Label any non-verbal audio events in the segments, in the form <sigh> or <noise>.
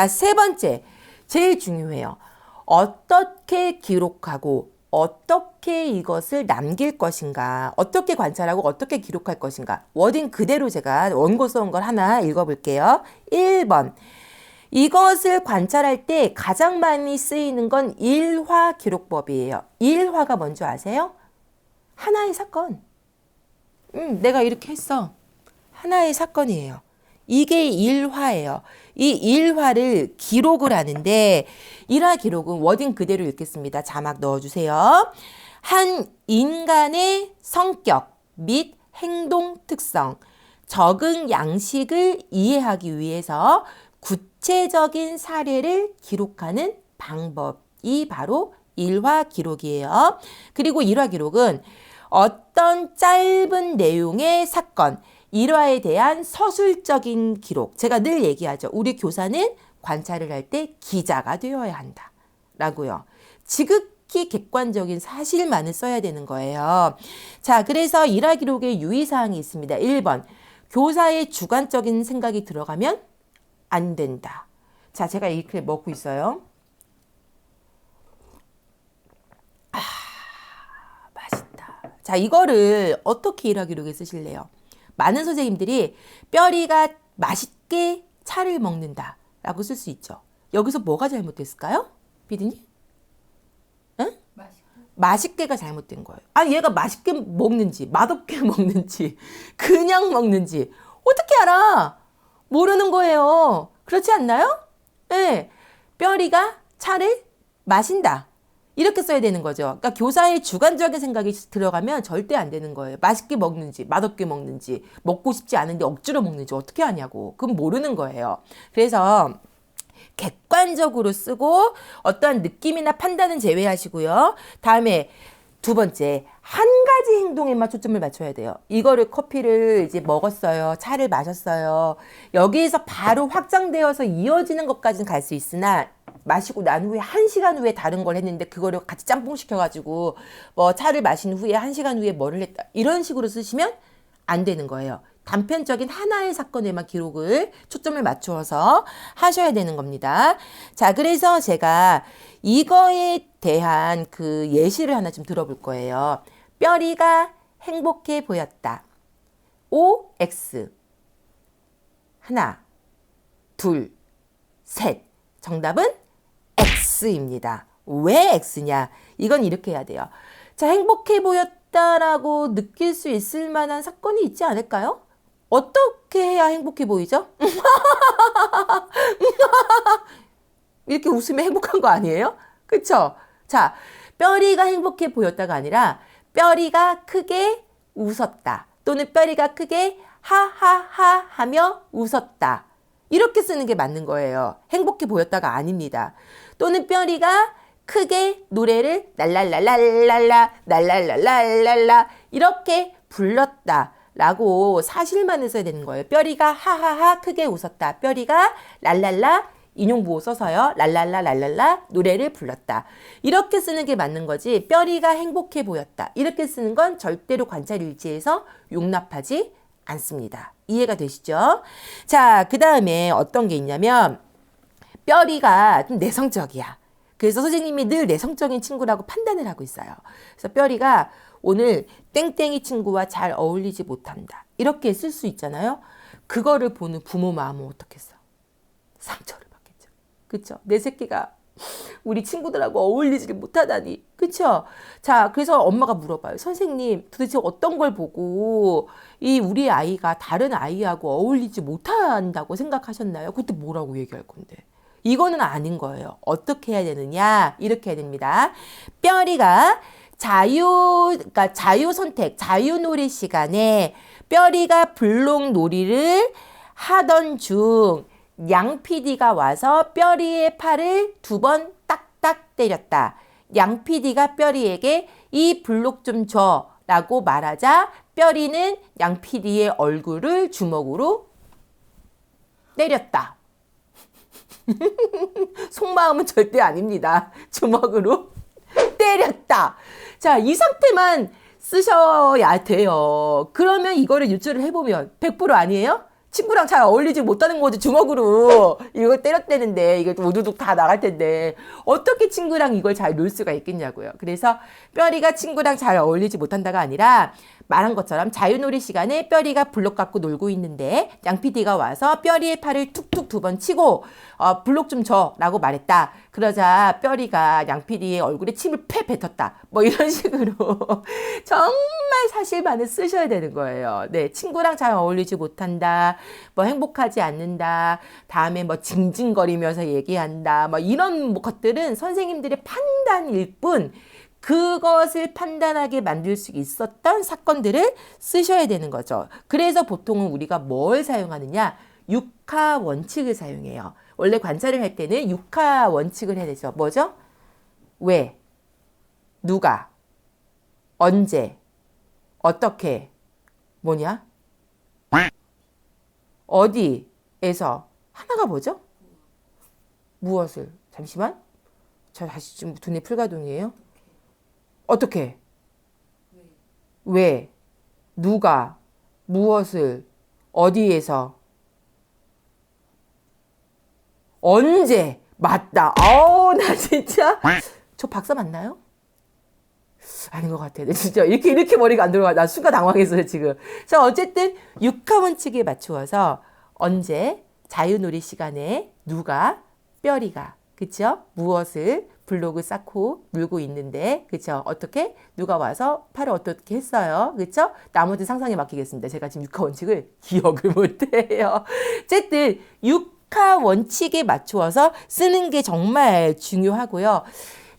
자, 세 번째. 제일 중요해요. 어떻게 기록하고 어떻게 이것을 남길 것인가, 어떻게 관찰하고 어떻게 기록할 것인가. 워딩 그대로 제가 원고 써온 걸 하나 읽어볼게요. 1번. 이것을 관찰할 때 가장 많이 쓰이는 건 일화 기록법이에요. 일화가 뭔지 아세요? 하나의 사건. 음, 내가 이렇게 했어. 하나의 사건이에요. 이게 일화예요. 이 일화를 기록을 하는데 일화 기록은 워딩 그대로 읽겠습니다. 자막 넣어주세요. 한 인간의 성격 및 행동 특성, 적응 양식을 이해하기 위해서 구체적인 사례를 기록하는 방법이 바로 일화 기록이에요. 그리고 일화 기록은 어떤 짧은 내용의 사건, 일화에 대한 서술적인 기록. 제가 늘 얘기하죠. 우리 교사는 관찰을 할 때 기자가 되어야 한다. 라고요. 지극히 객관적인 사실만을 써야 되는 거예요. 자, 그래서 일화 기록에 유의사항이 있습니다. 1번. 교사의 주관적인 생각이 들어가면 안 된다. 자, 제가 이렇게 먹고 있어요. 아, 맛있다. 자, 이거를 어떻게 일화 기록에 쓰실래요? 많은 선생님들이 뼈리가 맛있게 차를 먹는다 라고 쓸 수 있죠. 여기서 뭐가 잘못됐을까요? 비디님? 응? 맛있게가 잘못된 거예요. 아니 얘가 맛있게 먹는지 맛없게 <laughs> 먹는지 그냥 먹는지 어떻게 알아? 모르는 거예요. 그렇지 않나요? 네. 뼈리가 차를 마신다. 이렇게 써야 되는 거죠. 그러니까 교사의 주관적인 생각이 들어가면 절대 안 되는 거예요. 맛있게 먹는지, 맛없게 먹는지, 먹고 싶지 않은데 억지로 먹는지 어떻게 하냐고. 그건 모르는 거예요. 그래서 객관적으로 쓰고 어떠한 느낌이나 판단은 제외하시고요. 다음에 두 번째, 한 가지 행동에만 초점을 맞춰야 돼요. 이거를 커피를 이제 먹었어요. 차를 마셨어요. 여기에서 바로 확장되어서 이어지는 것까지는 갈 수 있으나 마시고 난 후에 한 시간 후에 다른 걸 했는데 그거를 같이 짬뽕 시켜가지고 뭐 차를 마신 후에 한 시간 후에 뭐를 했다 이런 식으로 쓰시면 안 되는 거예요. 단편적인 하나의 사건에만 기록을 초점을 맞추어서 하셔야 되는 겁니다. 자, 그래서 제가 이거에 대한 그 예시를 하나 좀 들어볼 거예요. 뼈리가 행복해 보였다. OX. 하나, 둘, 셋. 정답은 X입니다. 왜 X냐? 이건 이렇게 해야 돼요. 자, 행복해 보였다라고 느낄 수 있을 만한 사건이 있지 않을까요? 어떻게 해야 행복해 보이죠? <laughs> 이렇게 웃으면 행복한 거 아니에요? 그쵸? 자, 뼈리가 행복해 보였다가 아니라 뼈리가 크게 웃었다. 또는 뼈리가 크게 하하하 하며 웃었다. 이렇게 쓰는 게 맞는 거예요. 행복해 보였다가 아닙니다. 또는 뼈리가 크게 노래를 랄랄랄랄랄라 랄랄랄랄랄라 이렇게 불렀다. 라고 사실만을 써야 되는 거예요. 뼈리가 하하하 크게 웃었다. 뼈리가 랄랄라 인용부호 써서요. 랄랄라 랄랄라 노래를 불렀다. 이렇게 쓰는 게 맞는 거지. 뼈리가 행복해 보였다. 이렇게 쓰는 건 절대로 관찰 일지에서 용납하지 않습니다. 이해가 되시죠? 자, 그 다음에 어떤 게 있냐면 뼈리가 좀 내성적이야. 그래서 선생님이 늘 내성적인 친구라고 판단을 하고 있어요. 그래서 뼈리가 오늘 땡땡이 친구와 잘 어울리지 못한다. 이렇게 쓸 수 있잖아요. 그거를 보는 부모 마음은 어떻겠어? 상처를 받겠죠. 그쵸? 내 새끼가 우리 친구들하고 어울리지를 못하다니. 그쵸? 자, 그래서 엄마가 물어봐요. 선생님, 도대체 어떤 걸 보고 이 우리 아이가 다른 아이하고 어울리지 못한다고 생각하셨나요? 그때 뭐라고 얘기할 건데? 이거는 아닌 거예요. 어떻게 해야 되느냐? 이렇게 해야 됩니다. 뼈리가 자유, 그러니까 자유 선택, 자유 놀이 시간에 뼈리가 블록 놀이를 하던 중 양 PD가 와서 뼈리의 팔을 두 번 딱딱 때렸다. 양 PD가 뼈리에게 이 블록 좀 줘. 라고 말하자 뼈리는 양 PD의 얼굴을 주먹으로 때렸다. <laughs> 속마음은 절대 아닙니다. 주먹으로 때렸다. 자, 이 상태만 쓰셔야 돼요. 그러면 이거를 유출을 해보면 100% 아니에요? 친구랑 잘 어울리지 못하는 거지 주먹으로 이걸 때렸대는데 이게 우두둑 다 나갈 텐데 어떻게 친구랑 이걸 잘 놀 수가 있겠냐고요. 그래서 뼈리가 친구랑 잘 어울리지 못한다가 아니라 말한 것처럼 자유놀이 시간에 뼈리가 블록 갖고 놀고 있는데 양PD가 와서 뼈리의 팔을 툭툭 두 번 치고 어, 블록 좀 줘라고 말했다. 그러자 뼈리가 양PD의 얼굴에 침을 패 뱉었다. 뭐 이런 <laughs> 식으로 정말 사실만을 쓰셔야 되는 거예요. 네, 친구랑 잘 어울리지 못한다. 뭐 행복하지 않는다. 다음에 뭐 징징거리면서 얘기한다. 뭐 이런 것들은 선생님들의 판단일 뿐 그것을 판단하게 만들 수 있었던 사건들을 쓰셔야 되는 거죠. 그래서 보통은 우리가 뭘 사용하느냐? 육하 원칙을 사용해요. 원래 관찰을 할 때는 육하 원칙을 해야 되죠. 뭐죠? 왜? 누가? 언제? 어떻게? 뭐냐? 어디에서? 하나가 뭐죠? 무엇을? 잠시만. 저 다시 좀 두뇌 풀가동이에요. 어떻게? 왜? 누가? 무엇을? 어디에서? 언제? 맞다. 아우, 나 진짜. 저 박사 맞나요? 아닌 것 같아. 요 진짜 이렇게 이렇게 머리가 안 들어가. 나 순간 당황했어요 지금. 자 어쨌든 육하 원칙에 맞추어서 언제 자유놀이 시간에 누가 뼈리가 그쵸? 무엇을 블록을 쌓고 물고 있는데 그쵸? 어떻게 누가 와서 팔을 어떻게 했어요? 그쵸? 나머지 상상에 맡기겠습니다. 제가 지금 육하 원칙을 <laughs> 기억을 못해요. 어쨌든 육하 원칙에 맞추어서 쓰는 게 정말 중요하고요.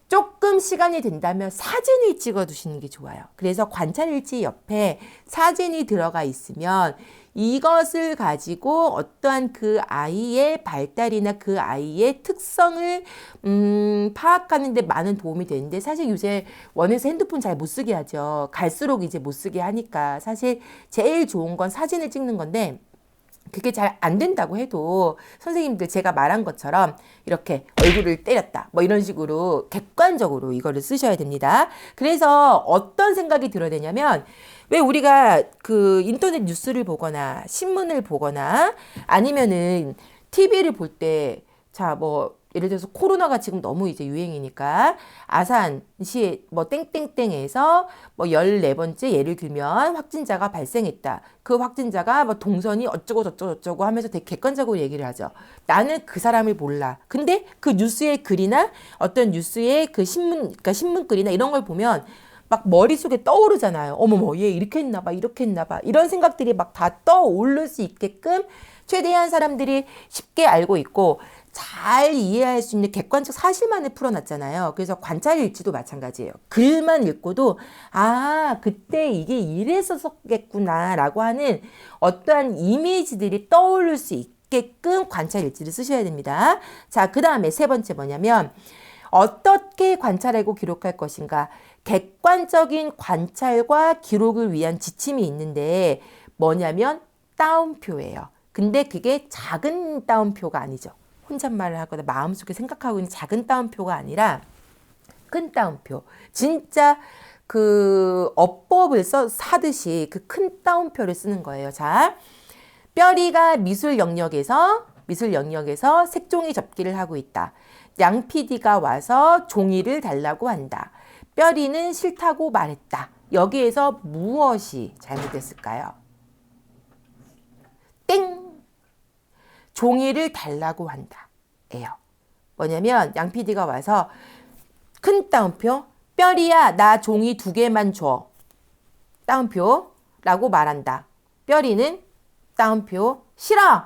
조금 시간이 된다면 사진을 찍어 두시는 게 좋아요. 그래서 관찰일지 옆에 사진이 들어가 있으면 이것을 가지고 어떠한 그 아이의 발달이나 그 아이의 특성을 음, 파악하는 데 많은 도움이 되는데 사실 요새 원에서 핸드폰 잘 못 쓰게 하죠. 갈수록 이제 못 쓰게 하니까 사실 제일 좋은 건 사진을 찍는 건데 그게 잘 안 된다고 해도 선생님들 제가 말한 것처럼 이렇게 얼굴을 때렸다. 뭐 이런 식으로 객관적으로 이거를 쓰셔야 됩니다. 그래서 어떤 생각이 들어야 되냐면 왜 우리가 그 인터넷 뉴스를 보거나 신문을 보거나 아니면은 TV를 볼 때 자, 뭐 예를 들어서 코로나가 지금 너무 이제 유행이니까 아산시 뭐 땡땡땡에서 뭐 14번째 예를 들면 확진자가 발생했다. 그 확진자가 뭐 동선이 어쩌고 저쩌고 저쩌고 하면서 되게 객관적으로 얘기를 하죠. 나는 그 사람을 몰라. 근데 그 뉴스의 글이나 어떤 뉴스의 그 신문 그러니까 신문 글이나 이런 걸 보면 막 머릿속에 떠오르잖아요. 어머머, 얘 이렇게 했나 봐, 이렇게 했나 봐. 이런 생각들이 막 다 떠오를 수 있게끔 최대한 사람들이 쉽게 알고 있고 잘 이해할 수 있는 객관적 사실만을 풀어놨잖아요. 그래서 관찰 일지도 마찬가지예요. 글만 읽고도 아 그때 이게 이랬었겠구나라고 하는 어떠한 이미지들이 떠오를 수 있게끔 관찰 일지를 쓰셔야 됩니다. 자, 그 다음에 세 번째 뭐냐면 어떻게 관찰하고 기록할 것인가? 객관적인 관찰과 기록을 위한 지침이 있는데 뭐냐면 따옴표예요. 근데 그게 작은 따옴표가 아니죠. 혼잣말을 하거나 마음속에 생각하고 있는 작은 따옴표가 아니라 큰 따옴표. 진짜 그 어법을 써 사듯이 그 큰 따옴표를 쓰는 거예요. 자, 뼈리가 미술 영역에서 미술 영역에서 색종이 접기를 하고 있다. 양 PD가 와서 종이를 달라고 한다. 뼈리는 싫다고 말했다. 여기에서 무엇이 잘못됐을까요? 땡! 종이를 달라고 한다. 예요. 뭐냐면 양 PD가 와서 큰 따옴표 뼈리야 나 종이 두 개만 줘. 따옴표 라고 말한다. 뼈리는 따옴표 싫어.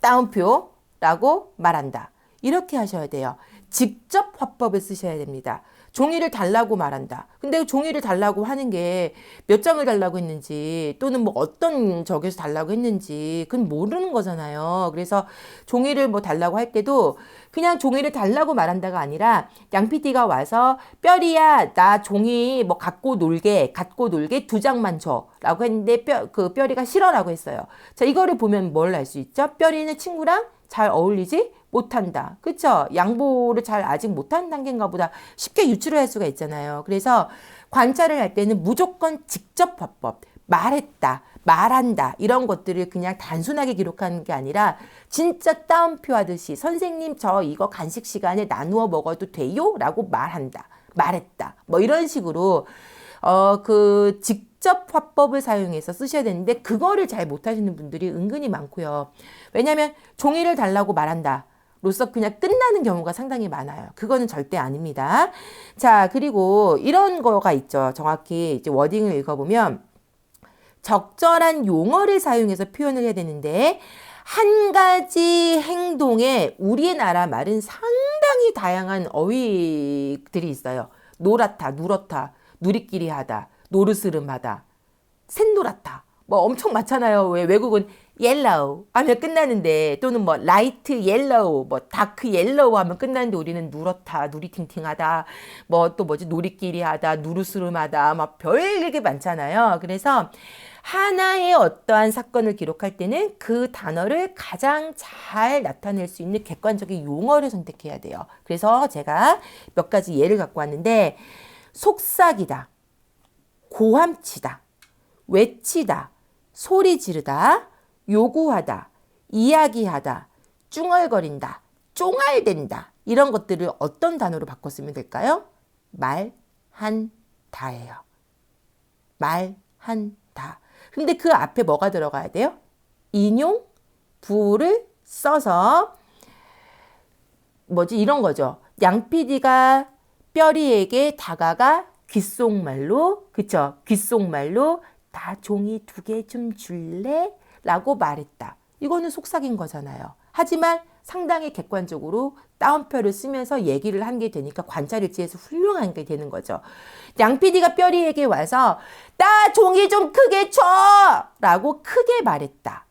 따옴표 라고 말한다. 이렇게 하셔야 돼요. 직접 화법을 쓰셔야 됩니다. 종이를 달라고 말한다. 근데 종이를 달라고 하는 게 몇 장을 달라고 했는지 또는 뭐 어떤 적에서 달라고 했는지 그건 모르는 거잖아요. 그래서 종이를 뭐 달라고 할 때도 그냥 종이를 달라고 말한다가 아니라 양 PD가 와서 뼈리야 나 종이 뭐 갖고 놀게 갖고 놀게 두 장만 줘라고 했는데 뼈 그 뼈리가 싫어라고 했어요. 자 이거를 보면 뭘 알 수 있죠? 뼈리는 친구랑 잘 어울리지 못한다. 그쵸? 양보를 잘 아직 못한 단계인가 보다 쉽게 유추를 할 수가 있잖아요. 그래서 관찰을 할 때는 무조건 직접 화법. 말했다. 말한다 이런 것들을 그냥 단순하게 기록하는 게 아니라 진짜 따옴표 하듯이 선생님 저 이거 간식 시간에 나누어 먹어도 돼요? 라고 말한다. 말했다. 뭐 이런 식으로 어 그 직접 화법을 사용해서 쓰셔야 되는데 그거를 잘 못하시는 분들이 은근히 많고요. 왜냐하면 종이를 달라고 말한다. 로서 그냥 끝나는 경우가 상당히 많아요. 그거는 절대 아닙니다. 자, 그리고 이런 거가 있죠. 정확히 이제 워딩을 읽어보면 적절한 용어를 사용해서 표현을 해야 되는데 한 가지 행동에 우리나라 말은 상당히 다양한 어휘들이 있어요. 노랗다, 누렇다, 누리끼리 하다, 노르스름하다, 샛노랗다. 뭐 엄청 많잖아요. 왜 외국은 옐로우 하면 끝나는데 또는 뭐 라이트 옐로우, 뭐 다크 옐로우 하면 끝나는데 우리는 누렇다, 누리팅팅하다, 뭐 또 뭐지 노리끼리 하다, 누르스름하다, 막 별게 많잖아요. 그래서 하나의 어떠한 사건을 기록할 때는 그 단어를 가장 잘 나타낼 수 있는 객관적인 용어를 선택해야 돼요. 그래서 제가 몇 가지 예를 갖고 왔는데 속삭이다, 고함치다, 외치다, 소리 지르다, 요구하다, 이야기하다, 쭝얼거린다, 쫑알댄다 이런 것들을 어떤 단어로 바꿨으면 될까요? 말한다예요. 말한다. 근데 그 앞에 뭐가 들어가야 돼요? 인용, 부를 써서 뭐지 이런 거죠. 양 PD가 뼈리에게 다가가 귓속말로 그쵸? 귓속말로 다 종이 두 개 좀 줄래? 라고 말했다. 이거는 속삭인 거잖아요. 하지만 상당히 객관적으로 따옴표를 쓰면서 얘기를 한 게 되니까 관찰일지에서 훌륭한 게 되는 거죠. 양 PD가 뼈리에게 와서 나 종이 좀 크게 쳐! 라고 크게 말했다.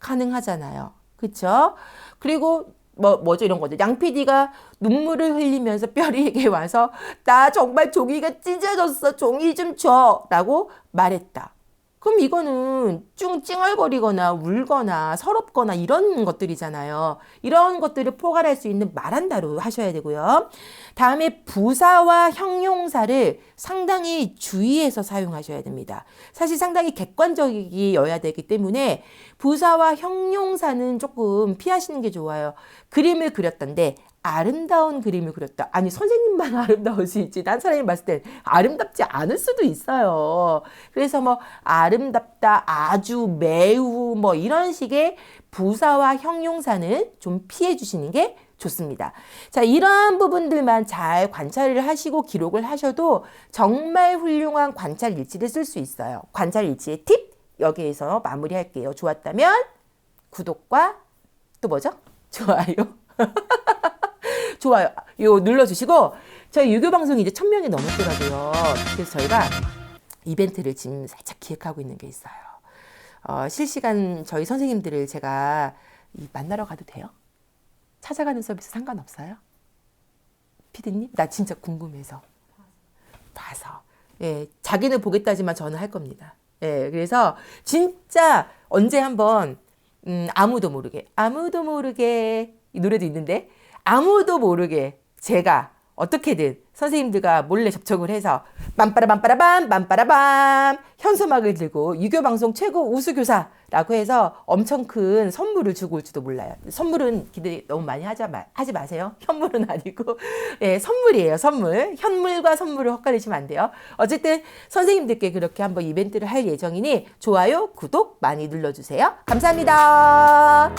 가능하잖아요. 그쵸? 그리고 뭐, 뭐죠? 이런 거죠. 양 PD가 눈물을 흘리면서 뼈리에게 와서 나 정말 종이가 찢어졌어. 종이 좀 줘. 라고 말했다. 그럼 이거는 쭉 찡얼거리거나 울거나 서럽거나 이런 것들이잖아요. 이런 것들을 포괄할 수 있는 말한다로 하셔야 되고요. 다음에 부사와 형용사를 상당히 주의해서 사용하셔야 됩니다. 사실 상당히 객관적이어야 되기 때문에 부사와 형용사는 조금 피하시는 게 좋아요. 그림을 그렸던데 아름다운 그림을 그렸다. 아니 선생님만 <laughs> 아름다울 수 있지. 딴 사람이 봤을 땐 아름답지 않을 수도 있어요. 그래서 뭐 아름답다, 아주, 매우 뭐 이런 식의 부사와 형용사는 좀 피해 주시는 게 좋습니다. 자, 이러한 부분들만 잘 관찰을 하시고 기록을 하셔도 정말 훌륭한 관찰 일지를 쓸 수 있어요. 관찰 일지의 팁 여기에서 마무리할게요. 좋았다면 구독과 또 뭐죠? 좋아요. <laughs> 좋아요. 요 눌러주시고 저희 유교 방송이 이제 천 명이 넘었더라고요. 그래서 저희가 이벤트를 지금 살짝 기획하고 있는 게 있어요. 어, 실시간 저희 선생님들을 제가 만나러 가도 돼요? 찾아가는 서비스 상관없어요? 피디님? 나 진짜 궁금해서. 봐서. 예, 자기는 보겠다지만 저는 할 겁니다. 예, 그래서 진짜 언제 한번, 음, 아무도 모르게, 아무도 모르게, 이 노래도 있는데, 아무도 모르게 제가 어떻게든 선생님들과 몰래 접촉을 해서 빰빠라빰빠라밤 빰빠라밤 현수막을 들고 유교 방송 최고 우수 교사라고 해서 엄청 큰 선물을 주고 올지도 몰라요. 선물은 기대 너무 많이 하자 마, 하지 마세요. <laughs> 현물은 아니고 예, 선물이에요. 선물. 현물과 선물을 헛갈리시면 안 돼요. 어쨌든 선생님들께 그렇게 한번 이벤트를 할 예정이니 좋아요, 구독 많이 눌러주세요. 감사합니다.